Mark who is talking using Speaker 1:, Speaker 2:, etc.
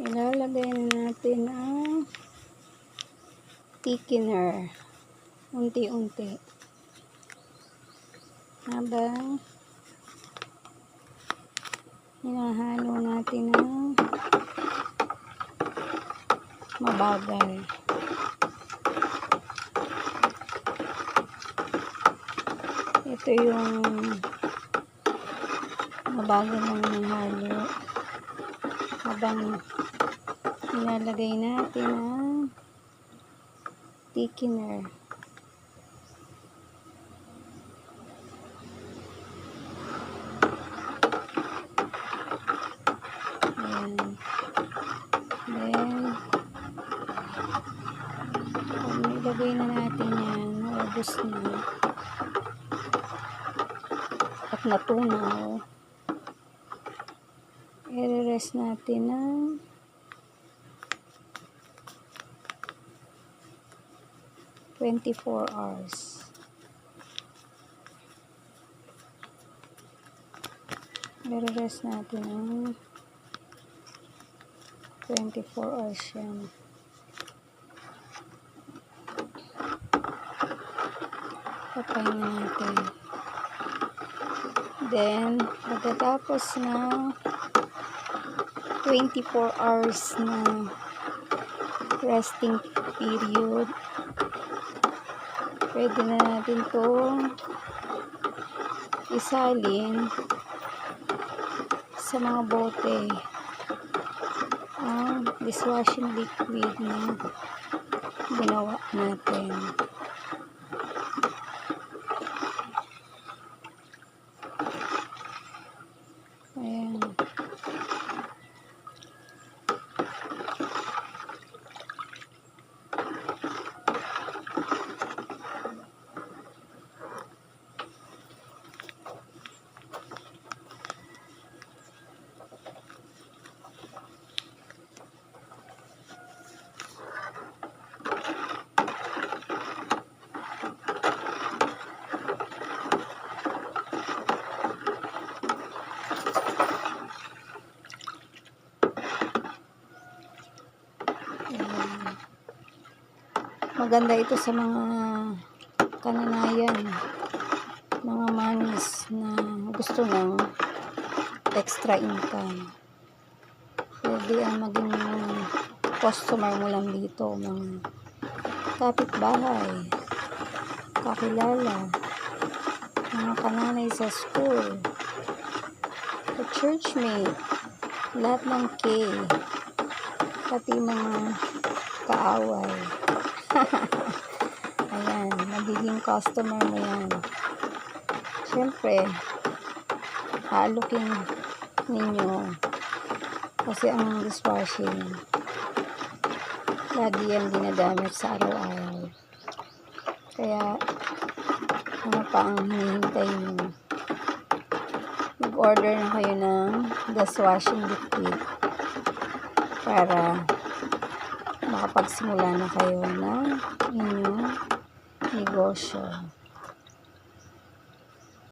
Speaker 1: Ilalagay na natin ang thickener. Unti-unti. Habang hinahalo natin ng mabagal. Ito yung mabagal ng halo. Habang nilalagay natin ang thickener. Ayan. Then, pag nilagay na natin yan, naubos na. At natunaw. I-rest natin ng twenty-four hours. I-rest natin ng 24 hours yan. Papahinga natin. Then, pagkatapos ng 24 hours na resting period, pwede na natin itong isalin sa mga bote ang dishwashing liquid na ginawa natin. Ayan. Ayan. Maganda ito sa mga kananayan, mga manis na gusto ng extra income. Pwede ang maging customer mo lang dito, mga kapitbahay, kakilala, mga kananay sa school, ka churchmate, lahat ng K, pati mga kaaway. Ayan, magiging customer mo yan. Siyempre, haalukin ninyo kasi ang dishwashing lagi yan dinagamit sa araw-araw. Kaya, ano pa ang hinihintay nyo? Mag-order na kayo ng dishwashing liquid para makapagsimula na kayo ng inyong negosyo.